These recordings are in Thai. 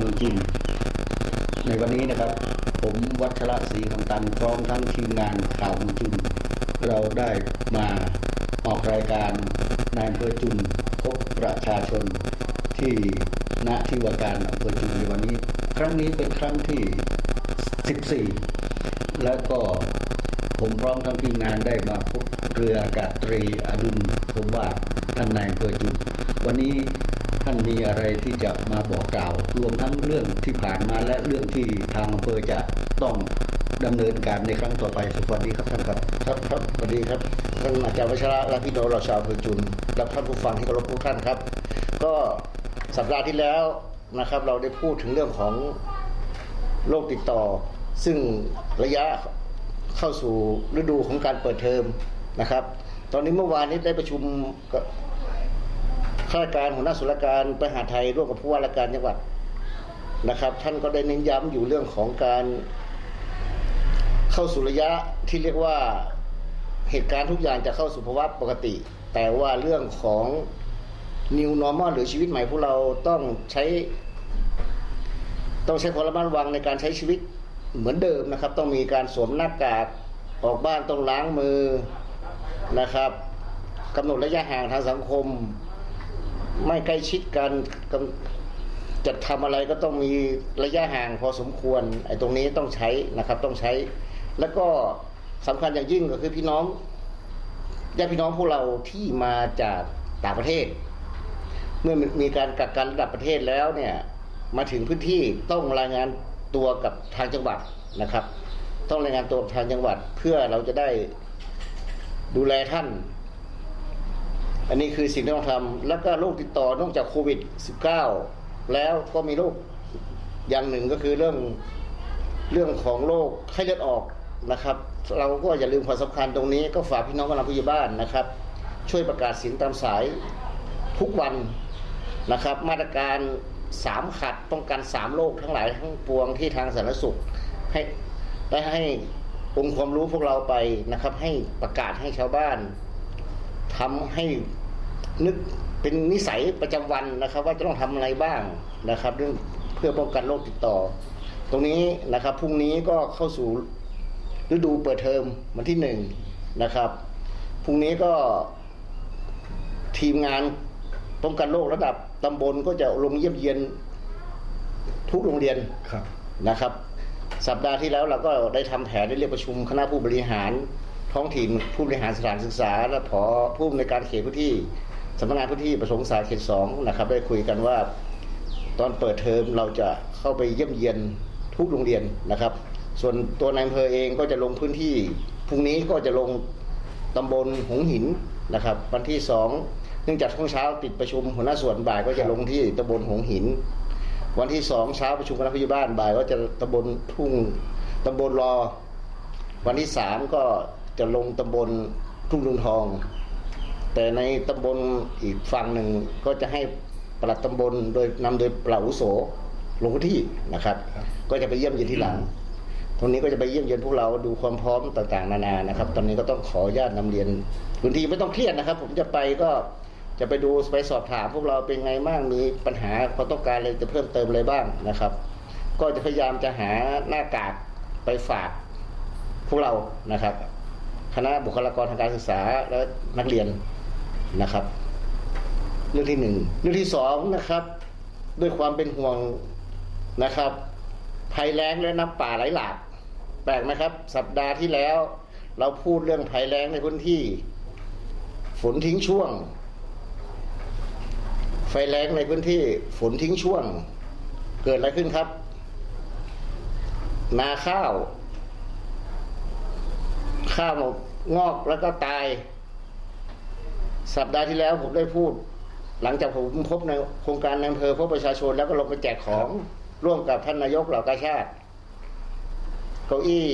มืองจีนในวันนี้นะครับ ผมวัชระศรีคำตันพร้อมทั้งทีมงานข่าวมืองจีนเราได้มาออกรายการนายอำเภอจุนพบประชาชนที่ณที่ว่าการอำเภอจุนในวันนี้ ครั้งนี้เป็นครั้งที่ 14 แล้วก็ผมพร้อมทั้งทีมงานได้มาพบเรืออากาศตรีอดุลผมว่าท่านนายอำเภอจุนวันนี้านมีอะไรที่จะมาบอกกล่าว รวมทั้งเรื่องที่ผ่านมาและเรื่องที่ทางอำเภอจะต้องดำเนินการในครั้งต่อไปสวัสดีครับท่านครับครับครับสวัสดีครับท่านอาจารย์วัชระและพี่น้องเราชาวอำเภอจุนและท่านผู้ฟังที่เคารพทุกท่านครับ ก็สัปดาห์ที่แล้วนะครับ เราได้พูดถึงเรื่องของโรคติดต่อ ซึ่งระยะเข้าสู่ฤดูของการเปิดเทอมนะครับ ตอนนี้เมื่อวานนี้ได้ประชุมกับ ข้าราชการหัวหน้าส่วนราชการไปหาไทยร่วมกับผู้ว่าราชการจังหวัดนะครับ ท่านก็ได้เน้นย้ำอยู่เรื่องของการเข้าสู่ระยะที่เรียกว่าเหตุการณ์ทุกอย่างจะเข้าสู่ภาวะปกติ แต่ว่าเรื่องของ new normal หรือชีวิตใหม่พวกเราต้องใช้ ต้องใช้ความระมัดระวังในการใช้ชีวิตเหมือนเดิมนะครับ ต้องมีการสวมหน้ากากออกบ้านต้องล้างมือนะครับกำหนดระยะห่างทางสังคม ไม่ใกล้ชิดกันจะทำอะไรก็ต้องมีระยะห่างพอสมควรไอ้ตรงนี้ต้องใช้นะครับต้องใช้ แล้วก็สำคัญอย่างยิ่งก็คือพี่น้องญาติพี่น้องพวกเราที่มาจากต่างประเทศ เมื่อมีการกักกันระดับประเทศแล้วเนี่ยมาถึงพื้นที่ต้องรายงานตัวกับทางจังหวัดนะครับ ต้องรายงานตัวกับทางจังหวัดเพื่อเราจะได้ดูแลท่าน อันนี้คือสิ่งที่ต้องทำแล้วก็โรคติดต่อนอกจากโควิด -19 แล้วก็มีโรคอย่างหนึ่งก็คือเรื่องเรื่องของโรคไข้เลือดออกนะครับ เราก็อย่าลืมความสำคัญตรงนี้ก็ฝากพี่น้องกำลังผู้ใหญ่บ้านนะครับ ช่วยประกาศสินตามสายทุกวันนะครับ มาตรการสามขัดป้องกันสามโรคทั้งหลายทั้งปวงที่ทางสาธารณสุขให้ได้ให้องค์ความรู้พวกเราไปนะครับ ให้ประกาศให้ชาวบ้านทำให้ นึกเป็นนิสัยประจำวันนะครับ ว่าจะต้องทำอะไรบ้างนะครับ เรื่องเพื่อป้องกันโรคติดต่อ ตรงนี้นะครับพรุ่งนี้ก็เข้าสู่ฤดูเปิดเทอมวันที่หนึ่งนะครับพรุ่งนี้ก็ทีมงานป้องกันโรคระดับตำบลก็จะลงเยี่ยมเยียนทุกโรงเรียนครับนะครับ สัปดาห์ที่แล้วเราก็ได้ทำแผนได้เรียกประชุมคณะผู้บริหารท้องถิ่นผู้บริหารสถานศึกษา และผอผู้ในวยการเขตพื้นที่ สำนักงานพื้นที่ประสงค์สาเขตสองนะครับ ได้คุยกันว่า ตอนเปิดเทอมเราจะเข้าไปเยี่ยมเยียนทุกโรงเรียนนะครับ ส่วนตัวนายอำเภอเองก็จะลงพื้นที่พรุ่งนี้ก็จะลงตำบลหงหินนะครับ วันที่สองเนื่องจากช่วงเช้าติดประชุมหัวหน้าส่วนบ่ายก็จะลงที่ตำบลหงหิน วันที่สองเช้าประชุมคณะผู้ใหญ่บ้านบ่ายก็จะตำบลทุ่งตำบลรอ วันที่สามก็จะลงตำบลทุ่งลุงทอง แต่ในตำบลอีกฝั่งหนึ่งก็จะให้ปลัดตำบลโดยนำโดยปลัดอาวุโสลงพื้นที่นะครับ ก็จะไปเยี่ยมเยียนที่หลังตรงนี้ก็จะไปเยี่ยมเยียนพวกเราดูความพร้อมต่างๆ นานานะครับ ตอนนี้ก็ต้องขออนุญาตนำเรียนพื้นที่ไม่ต้องเครียดนะครับ ผมจะไปก็จะไปดูไปสอบถามพวกเราเป็นไงบ้างมีปัญหาความต้องการอะไรจะเพิ่มเติมอะไรบ้างนะครับ ก็จะพยายามจะหาหน้ากากไปฝากพวกเรานะครับ คณะบุคลากรทางการศึกษาและนักเรียน นะครับ เรื่องที่หนึ่งเรื่องที่สองนะครับ ด้วยความเป็นห่วงนะครับภัยแล้งและน้ำป่าไหลหลากแปลกไหมครับ สัปดาห์ที่แล้ว เราพูดเรื่องภัยแล้งในพื้นที่ ฝนทิ้งช่วง ไฟแรงในพื้นที่ฝนทิ้งช่วง เกิดอะไรขึ้นครับ นาข้าว ข้าวงอกแล้วก็ตาย สัปดาห์ที่แล้วผมได้พูด หลังจากผมพบในโครงการในอำเภอพบประชาชนแล้วก็ลงไปแจกของร่วมกับท่านนายกเหล่ากาชาติเก้าอี้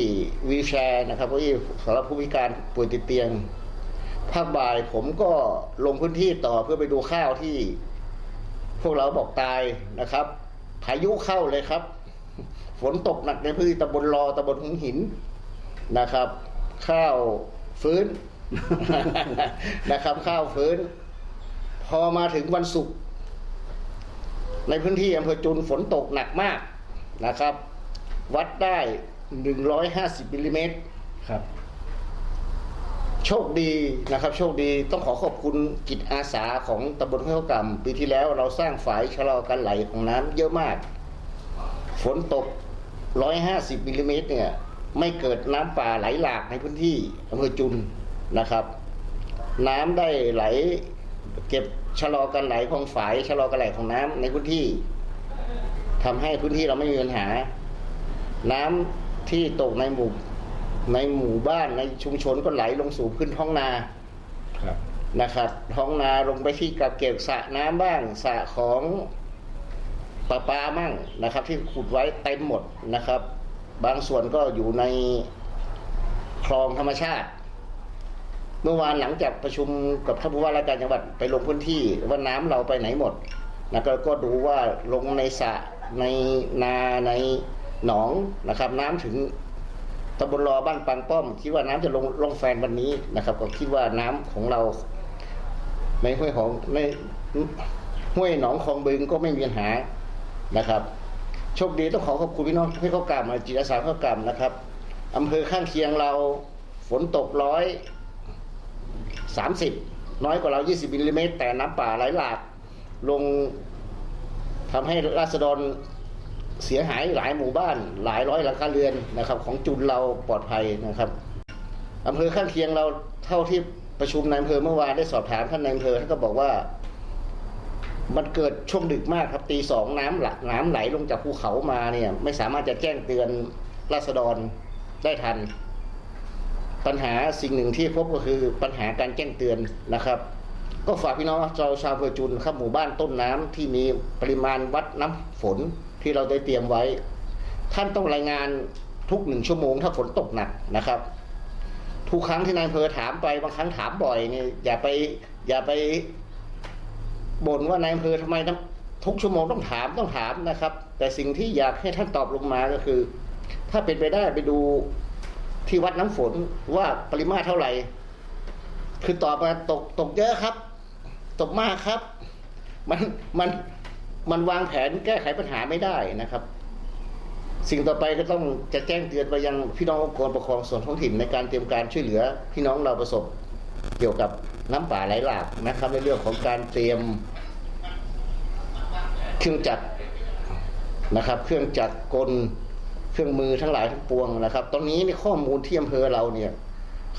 วีแชร์นะครับเก้าอี้สำหรับผู้พิการป่วยติดเตียง ภาคบ่ายผมก็ลงพื้นที่ต่อเพื่อไปดูข้าวที่ พวกเราบอกตายนะครับพายุเข้าเลยครับ ฝนตกหนักในพื้นที่ตำบลรอตำบลหุงหินนะครับ ข้าวฟื้น นะครับ ข้าวฟื้นพพอมาถึงวันศุกร์ในพื้นที่อำเภอจุนฝนตกหนักมากนะครับ วัดได้ 150มิลลิเมตรครับ โชคดีนะครับ โชคดีต้องขอขอบคุณจิตอาสาของตำบลห้วยกำปีที่แล้วเราสร้างฝายชะลอการไหลของน้ำเยอะมาก ฝนตก 150มิลลิเมตรเนี่ย ไม่เกิดน้ำป่าไหลหลากในพื้นที่อำเภอจุน นะครับ น้ำได้ไหล เก็บชะลอการไหลของฝายชะลอการไหลของน้ำในพื้นที่ทำให้พื้นที่เราไม่มีปัญหา น้ำที่ตกในหมู่ในหมู่บ้านในชุมชนก็ไหลลงสู่พื้นท้องนาครับนะครับ ท้องนาลงไปที่กับเก็บสระน้ำบ้างสระของประปามั่งนะครับ ที่ขุดไว้เต็มหมดนะครับ บางส่วนก็อยู่ในคลองธรรมชาติ เมื่อวานหลังจากประชุมกับท่านผู้ว่าราชการจังหวัดไปลงพื้นที่ว่าน้ำเราไปไหนหมดนะก็ก็ดูว่าลงในสระในนาในหนองนะครับ น้ำถึงตำบลรอบ้านปางป้อม คิดว่าน้ำจะลงลงแฟนวันนี้นะครับ ก็คิดว่าน้ำของเราในห้วยของในห้วยหนองคลองบึงก็ไม่มีปัญหานะครับโชคดีต้องขอขอบคุณพี่น้องให้เขากล่าวมาจิตอาสาเขากล่าวนะครับอำเภอข้างเคียงเราฝนตกร้อย สามสิบน้อยกว่าเรา 20มิลลิเมตรแต่น้ำป่าไหลหลากลงทำให้ราษฎรเสียหายหลายหมู่บ้านหลายร้อยหลังคาเรือนนะครับของจุนเราปลอดภัยนะครับอำเภอข้างเคียงเราเท่าที่ประชุมในอำเภอเมื่อวานได้สอบถามท่านในอำเภอท่านก็บอกว่า มันเกิดช่วงดึกมากครับตีสองน้ำหลน้ำไหลลงจากภูเขามาเนี่ย ไม่สามารถจะแจ้งเตือนราษฎรได้ทัน ปัญหาสิ่งหนึ่งที่พบก็คือปัญหาการแจ้งเตือนนะครับ ก็ฝากพี่น้องชาวชาวอำเภอจุนครับหมู่บ้านต้นน้ำที่มีปริมาณวัดน้ำฝนที่เราได้เตรียมไว้ ท่านต้องรายงานทุกหนึ่งชั่วโมงถ้าฝนตกหนักนะครับ ทุกครั้งที่นายอำเภอถามไปบางครั้งถามบ่อยนี่อย่าไปอย่าไปบ่นว่านายอำเภอทำไมต้องทุกชั่วโมงต้องถามต้องถามนะครับ แต่สิ่งที่อยากให้ท่านตอบลงมาก็คือ ถ้าเป็นไปได้ไปดู ที่วัดน้ำฝนว่าปริมาตรเท่าไหร่ คือตอบมาตกตกเยอะครับ ตกมากครับ มันมันมันวางแผนแก้ไขปัญหาไม่ได้นะครับ สิ่งต่อไปก็ต้องจะแจ้งเตือนไปยังพี่น้ององค์กรปกครองส่วนท้องถิ่นในการเตรียมการช่วยเหลือ พี่น้องเราประสบเกี่ยวกับน้ำป่าไหลหลากนะครับ ในเรื่องของการเตรียมเครื่องจักรนะครับ เครื่องจักรกล เครื่องมือทั้งหลายทั้งปวงนะครับ ตอนนี้ในข้อมูลที่อำเภอเราเนี่ย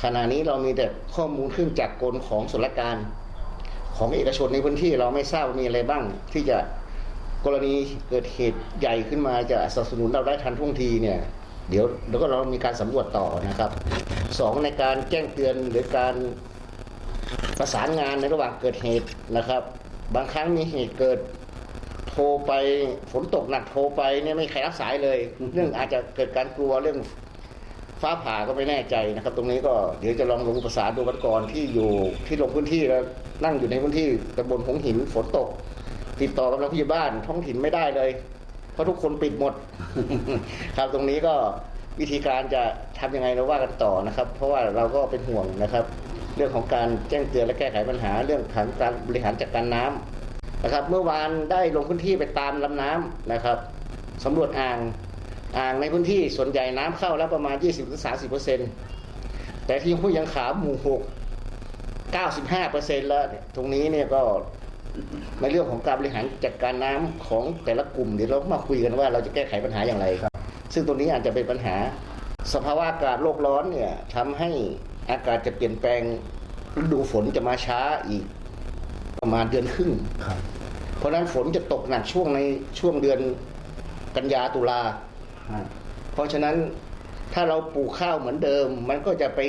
ขณะนี้เรามีแต่ข้อมูลเครื่องจักรกลของส่วนราชการ ของเอกชนในพื้นที่เราไม่ทราบมีอะไรบ้าง ที่จะกรณีเกิดเหตุใหญ่ขึ้นมาจะสนับสนุนเราได้ทันท่วงทีเนี่ยเดี๋ยวเดี๋ยวก็เรามีการสำรวจต่อนะครับสองในการแจ้งเตือนหรือการประสานงานในระหว่างเกิดเหตุนะครับ บางครั้งมีเหตุเกิด โทรไปฝนตกหนักโทรไปเนี่ยไม่มีใครรับสายเลย เรื่องอาจจะเกิดการกลัวเรื่องฟ้าผ่าก็ไม่แน่ใจนะครับ ตรงนี้ก็เดี๋ยวจะลองลงประสานดูวันก่อนที่อยู่ที่ลงพื้นที่แล้วนั่งอยู่ในพื้นที่ตำบลหงหินฝนตก ติดต่อกับเราผู้ใหญ่บ้านท้องถิ่นไม่ได้เลย เพราะทุกคนปิดหมด ครับตรงนี้ก็วิธีการจะทำยังไงเราว่ากันต่อนะครับ เพราะว่าเราก็เป็นห่วงนะครับ เรื่องของการแจ้งเตือนและแก้ไขปัญหาเรื่องของการบริหารจัดการน้ำ นะครับ เมื่อวานได้ลงพื้นที่ไปตามลำน้ำนะครับสำรวจอ่างอ่างในพื้นที่ส่วนใหญ่น้ำเข้าแล้วประมาณ 20-30%แต่ที่ห้วยยังขาวหมู่ 6 95%แล้วเนี่ยตรงนี้เนี่ยก็ในเรื่องของการบริหารจัดการน้ำของแต่ละกลุ่มเดี๋ยวเรามาคุยกันว่าเราจะแก้ไขปัญหาอย่างไรครับ ซึ่งตรงนี้อาจจะเป็นปัญหา สภาวะอากาศโลกร้อนเนี่ยทำให้อากาศจะเปลี่ยนแปลงฤดูฝนจะมาช้าอีก ประมาณเดือนครึ่งครับเพราะฉะนั้นฝนจะตกหนักช่วงในช่วงเดือนกันยาตุลาอ่าเพราะฉะนั้นถ้าเราปลูกข้าวเหมือนเดิม มันก็จะไป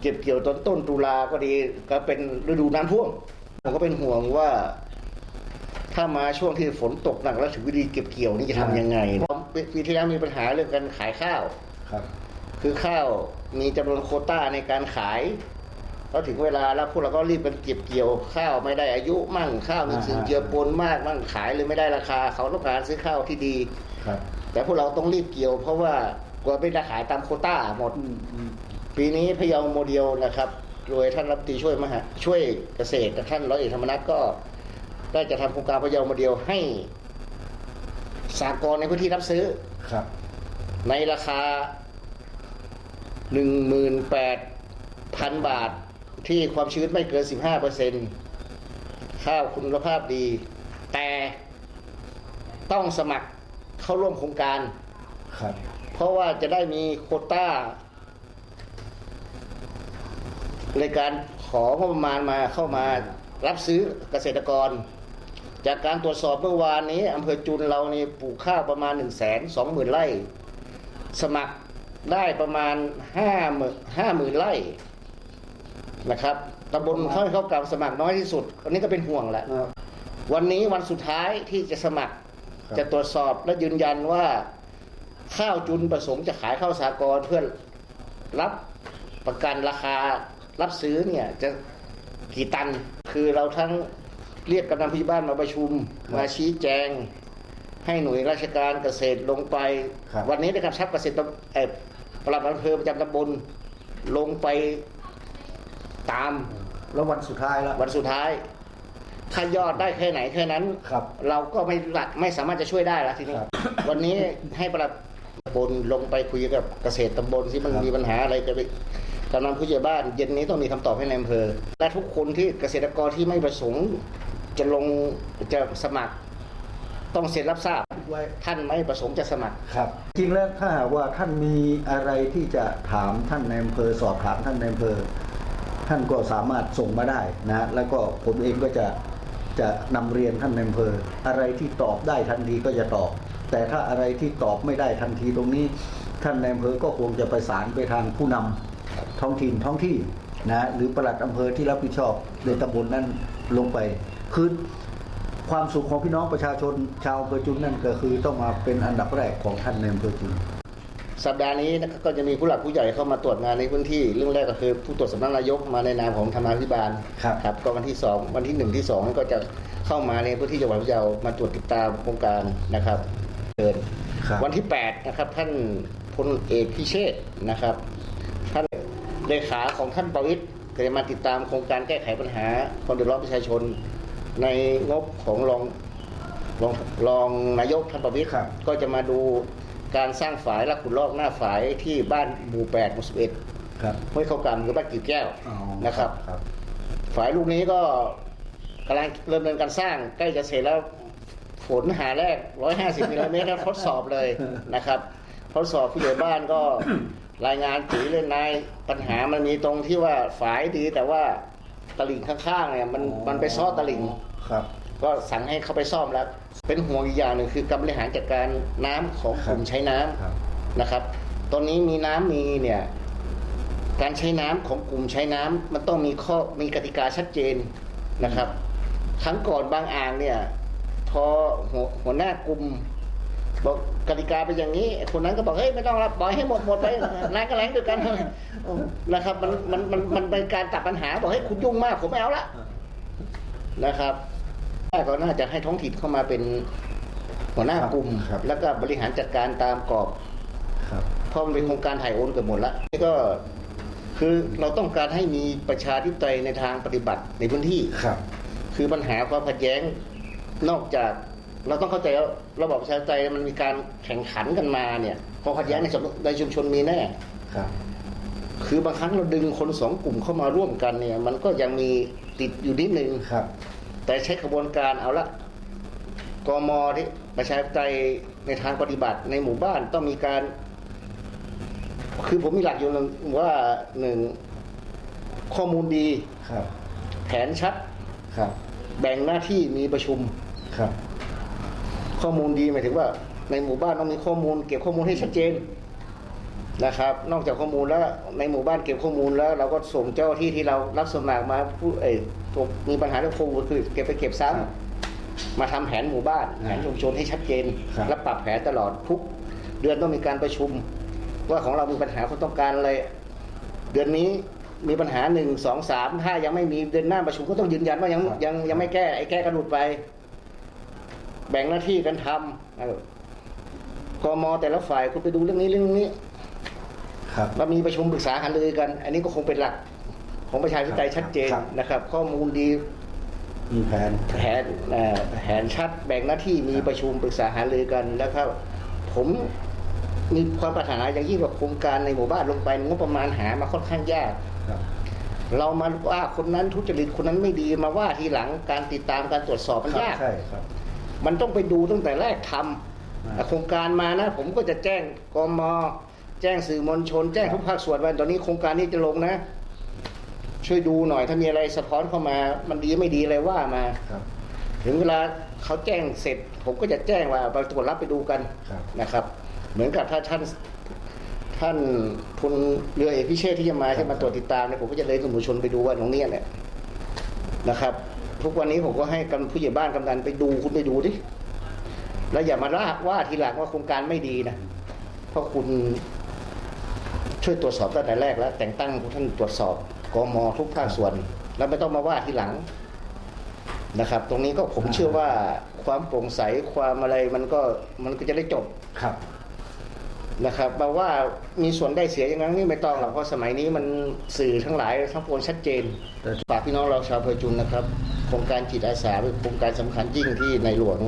เก็บเกี่ยวตอนต้นตุลาก็ดีก็เป็นฤดูน้ำท่วมผมก็เป็นห่วงว่า ถ้ามาช่วงที่ฝนตกหนักแล้วถึงวิธีเก็บเกี่ยวนี่จะทำยังไงปีที่แล้วมีปัญหาเรื่องการขายข้าวครับ คือข้าวมีจำนวนโควต้าในการขาย พอถึงเวลาแล้วพวกเราก็รีบกันเก็บเกี่ยวข้าวไม่ได้อายุมั่งข้าวมีสิ่งเจือปนมากมั่งขายเลยไม่ได้ราคา เขาต้องการซื้อข้าวที่ดีครับ แต่พวกเราต้องรีบเกี่ยว เพราะว่ากลัวไม่ได้ขายตามโควต้าหมดอืมอืมปีนี้พะเยาโมเดลนะครับโดยท่านรัฐมนตรีช่วยมหาช่วยเกษตรและท่านร้อยเอกธรรมนัฐก็ ได้จะทำโครงการพะเยาโมเดลให้สากลในพื้นที่รับซื้อครับ ในราคา18,000บาท ที่ความชื้นไม่เกิน 15%ข้าวคุณภาพดี แต่ต้องสมัครเข้าร่วมโครงการครับ เพราะว่าจะได้มีโควต้า ในการของบประมาณมาเข้ามารับซื้อเกษตรกร จากการตรวจสอบเมื่อวานนี้อำเภอจุนเรานี่ปลูกข้าวประมาณ1นึ่งแสนสองหมื่นไร่ สมัครได้ประมาณห้าหมื่นห้าหมื่นไร่ นะครับตำบลเข้าเข้ากล่าวสมัครน้อยที่สุด อันนี้ก็เป็นห่วงแหละวันนี้วันสุดท้ายที่จะสมัครครับจะตรวจสอบและยืนยันว่าข้าวจุนประสงค์จะขายข้าวสากรเพื่อรับประกันราคารับซื้อเนี่ยจะกี่ตันคือเราทั้งเรียกกำนันผู้ใหญ่บ้านมาประชุม มาชี้แจง ให้หน่วยราชการเกษตรลงไปครับวันนี้นะครับชับเกษตรตำเอ่อปลัดอำเภอประจำตำบลลงไป ตามแล้ววันสุดท้ายแล้ววันสุดท้าย ถ้ายอดได้แค่ไหนแค่นั้น ครับ เราก็ไม่ละไม่สามารถจะช่วยได้ละทีนี้ ครับวันนี้ให้ประหลัดตำบลลงไปคุยกับเกษตรตำบลที่มันครับ มีปัญหาอะไรกันไปกำนันผู้ใหญ่บ้านเย็นนี้ต้องมีคำตอบให้ในอำเภอ และทุกคนที่เกษตรกรที่ไม่ประสงค์ จะลงจะสมัคร ต้องเซ็นรับทราบ ไว้ ท่านไม่ประสงค์จะสมัคร ครับ จริงแล้วถ้าหากว่าท่านมีอะไรที่จะถามท่านในอำเภอสอบถามท่านในอำเภอ ท่านก็สามารถส่งมาได้นะแล้วก็ผมเองก็จะจะนำเรียนท่านในอำเภอ อะไรที่ตอบได้ทันทีก็จะตอบ แต่ถ้าอะไรที่ตอบไม่ได้ทันทีตรงนี้ ท่านในอำเภอก็คงจะประสานไปทางผู้นำท้องถิ่นท้องที่นะหรือปลัดอำเภอที่รับผิดชอบในตำบลนั้นลงไปคือความสุขของพี่น้องประชาชนชาวอำเภอจุนนั่นก็คือต้องมาเป็นอันดับแรกของท่านในอำเภอจุน สัปดาห์นี้นะครับก็จะมีผู้หลักผู้ใหญ่เข้ามาตรวจงานในพื้นที่ เรื่องแรกก็คือผู้ตรวจสำนักนายกมาในนามของธรรมาภิบาลครับครับก็วันที่สองวันที่หนึ่งที่สองก็จะเข้ามาในพื้นที่จังหวัดพะเยามาตรวจติดตามโครงการนะครับเดินครับวันที่8นะครับท่านพลเอกพิเชษฐ์นะครับ ท่านเลขาของท่านประวิตรก็จะมาติดตามโครงการแก้ไขปัญหาความเดือดร้อนประชาชน ในงบของรองรองรองนายกท่านประวิตรครับก็จะมาดู การสร้างฝายและขุดลอกหน้าฝายที่บ้านหมู่8หมู่11ครับห้วยเข้ากำหรือบ้านกิ่วแก้วอ๋อนะครับครับฝายลูกนี้ก็กำลังเริ่มเดินการสร้างใกล้จะเสร็จแล้วฝนหาแรก 150มิลลิเมตรแล้วทดสอบเลยนะครับ ทดสอบผู้ใหญ่บ้านก็รายงานจีเลยนายปัญหามันมีตรงที่ว่าฝายดีแต่ว่าตลิ่งข้างๆเนี่ยมันมันไปซ้อตลิ่งครับ ก็สั่งให้เขาไปซ่อมแล้ว เป็นห่วงอีกอย่างหนึ่งคือการบริหารจัดการน้ำของกลุ่มใช้น้ำครับนะครับ ตอนนี้มีน้ำมีเนี่ย การใช้น้ำของกลุ่มใช้น้ำมันต้องมีข้อมีกติกาชัดเจนนะครับ ครั้งก่อนบางอ่างเนี่ย พอหัวหัวหน้ากลุ่มบอกกติกาเป็นอย่างนี้ไอ้คนนั้นก็บอกเฮ้ยไม่ต้องรับปล่อยให้หมดหมดไปแรงก็แรงด้วยกันนะครับ มันมันมันมันเป็นการตัดปัญหาบอกเฮ้ยคุณยุ่งมากผมไม่เอาละนะครับ ก็น่าจะให้ท้องถิ่นเข้ามาเป็นหัวหน้ากลุ่มครับแล้วก็บริหารจัดการตามกรอบครับเพราะมันเป็นโครงการถ่ายโอนเกือบหมดแล้วนี่ก็คือเราต้องการให้มีประชาธิปไตยในทางปฏิบัติในพื้นที่ครับ คือปัญหาความขัดแย้งนอกจากเราต้องเข้าใจว่าระบอบประชาธิปไตยมันมีการแข่งขันกันมาเนี่ยความขัดแย้งในสมในชุมชนมีแน่ครับ คือบางครั้งเราดึงคนสองกลุ่มเข้ามาร่วมกันเนี่ย มันก็ยังมีติดอยู่นิดนึงครับ แต่ใช้กระบวนการเอาละกมที่ประชาธิปไตยในทางปฏิบัติในหมู่บ้านต้องมีการ คือผมมีหลักอยู่หนึ่งว่าหนึ่งข้อมูลดีครับ แผนชัดครับ แบ่งหน้าที่มีประชุมครับ ข้อมูลดีหมายถึงว่า ในหมู่บ้านต้องมีข้อมูล เก็บข้อมูลให้ชัดเจน นะครับ นอกจากข้อมูลแล้วในหมู่บ้านเก็บข้อมูลแล้ว เราก็ส่งเจ้าหน้าที่ที่เรารับสมัครมาผู้เอยตัวมีปัญหาเรื่องโควิดคือเก็บไปเก็บซ้ำมาทำแผนหมู่บ้านแผนชุมชนให้ชัดเจนครับและปรับแผนตลอดทุก เดือนต้องมีการประชุม ว่าของเรามีปัญหาคนต้องการอะไรเดือนนี้มีปัญหาหนึ่งสองสามถ้ายังไม่มีเดือนหน้าประชุมก็ต้องยืนยันว่ายังครับยังยังไม่แก้ไอ้แก้กระดุดไป แบ่งหน้าที่กันทำเออกมแต่ละฝ่ายคุณไปดูเรื่องนี้เรื่องนี้ครับ เรามีประชุมปรึกษาหารือกัน อันนี้ก็คงเป็นหลักของประชาธิปไตยชัดเจนครับนะครับ ข้อมูลดีมีแผนแผนเอ่อแผนชัดแบ่งหน้าที่มีประชุมปรึกษาหารือกันแล้วครับ ผมมีความปรารถนาอย่างยิ่งกับโครงการในหมู่บ้านลงไปงบประมาณหามาค่อนข้างยากครับเรามาว่าคนนั้นทุจริตคนนั้นไม่ดีมาว่าทีหลังการติดตามการตรวจสอบมันยากใช่ครับมันต้องไปดูตั้งแต่แรกทอ่าำโครงการมานะ ผมก็จะแจ้งกม แจ้งสื่อมวลชน แจ้งทุกภาคส่วนว่าตอนนี้โครงการนี้จะลงนะ ช่วยดูหน่อยถ้ามีอะไรสะท้อนเข้ามา มันดีไม่ดีอะไรว่ามาครับถึงเวลาเขาแจ้งเสร็จ ผมก็จะแจ้งว่าไปตรวจรับไปดูกันครับนะครับ เหมือนกับถ้าท่านท่านพลเรือเอกพิเชษที่จะมาที่มาตรวจติดตามเนี่ยผมก็จะเลยสมุชนไปดูว่าตรงเนี้ยเนี่ยนะครับ ทุกวันนี้ผมก็ให้กำผู้ใหญ่บ้านกำนันไปดูคุณไปดูดิแล้วอย่ามาลากว่าทีหลังว่าโครงการไม่ดีนะเพราะคุณ ช่วยตรวจสอบตั้งแต่แรกแล้ว แต่งตั้งท่านตรวจสอบกมทุกภาคส่วน แล้วไม่ต้องมาว่าทีหลังนะครับ ตรงนี้ก็ผมเชื่อว่าความโปร่งใสความอะไรมันก็มันก็จะได้จบครับนะครับมาว่ามีส่วนได้เสียอย่างนั้นนี่ไม่ต้องหรอกเพราะสมัยนี้มันสื่อทั้งหลายทั้งปวงชัดเจนแต่ฝากพี่น้องเราชาวอำเพอจุนนะครับโครงการจิตอาสาเป็นโครงการสำคัญยิ่งที่ในหลวง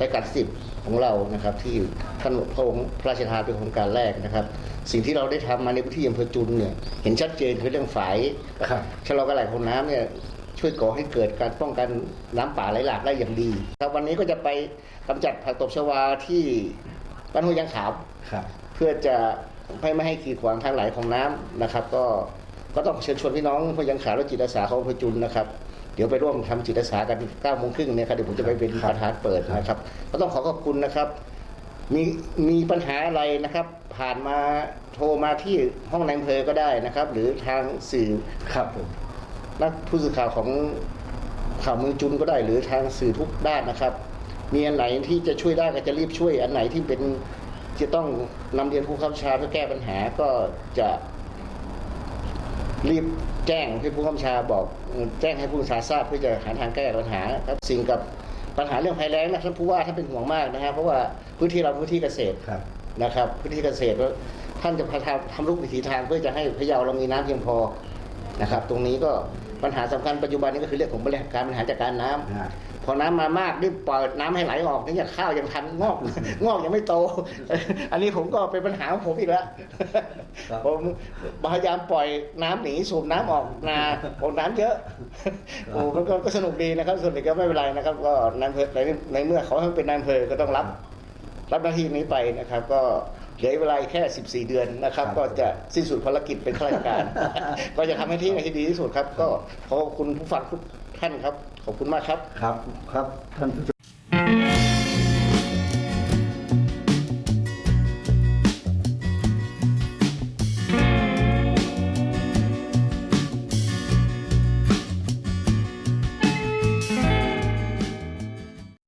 รัชกาลสิบของเรานะครับ ที่ท่านพระองค์พระราชทานเป็นโครงการแรกนะครับ สิ่งที่เราได้ทำมาในพื้นที่อำเภอจุนเนี่ยเห็นชัดเจนคือเรื่องฝายครับชะลอกระไหลของน้ำเนี่ยช่วยก่อให้เกิดการป้องกันน้ำป่าไหลหลากได้อย่างดีครับวันนี้ก็จะไปกำจัดผักตบชวาที่บ้านห้วยยางขาวครับเพื่อจะให้ไม่ให้ขีดขวางทางไหลของน้ำนะครับ ก็ก็ต้องเชิญชวนพี่น้องพยังขาและจิตอาสาของอำเภอจุนนะครับ เดี๋ยวไปร่วมทำจิตอาสากัน9ก้าโมงครึ่งเนี่ยครับเดี๋ยวผมจะไปเป็นครับประธานเปิดนะครับ ก็ต้องขอขอบคุณนะครับ มีมีปัญหาอะไรนะครับ ผ่านมาโทรมาที่ห้องในอำเภอก็ได้นะครับ หรือทางสื่อครับผมนักผู้สื่อข่าวของข่าวเมืองจุนก็ได้ หรือทางสื่อทุกด้านนะครับ มีอันไหนที่จะช่วยได้ก็จะรีบช่วย อันไหนที่เป็นจะต้องนำเรียนผู้ข้าราชารเพื่อแก้ปัญหาก็จะรีบแจ้งให้ผู้ข้าราชารบอก แจ้งให้ผู้ศึกษาทราบเพื่อจะหาทางแก้ปัญหาครับสิ่งกับ ปัญหาเรื่องภัยแล้งนะท่านผู้ว่าท่านเป็นห่วงมากนะฮะเพราะว่าพื้นที่เราพื้นที่เกษตรครับนะครับ พื้นที่เกษตรแล้วท่านจะพยายามทำรูปวิถีทางเพื่อจะให้พะเยาเรามีน้ำเพียงพอนะครับ ตรงนี้ก็ปัญหาสำคัญปัจจุบันนี้ก็คือเรื่องของบริหารการบริหารจัดการน้ำนะ พอน้ำมามากรีบเปิดน้ำให้ไหลออกนี่อย่างข้าวยังทันงอกงอกยังไม่โต อันนี้ผมก็เป็นปัญหาของผมอีกแล้วครับผมพยายามปล่อยน้ำหนีสูบน้ำออกนาโอ้น้ำเยอะโอ้มันก็ก็สนุกดีนะครับ ส่วนนี้ก็ไม่เป็นไรนะครับ ก็นายอำเภอในในเมื่อเขาให้เป็นนายอำเภอก็ต้องรับ รับหน้าที่นี้ไปนะครับ ก็เหลือเวลาอีกแค่ 14 เดือนนะครับครับ ก็จะสิ้นสุดภารกิจเป็นข้าราชการ ก็จะทำให้ที่ให้ดีที่สุดครับ ก็ขอขอบคุณผู้ฟังทุกท่านครับ ขอบคุณมากครับ ครับ ครับ ท่านผู้ชม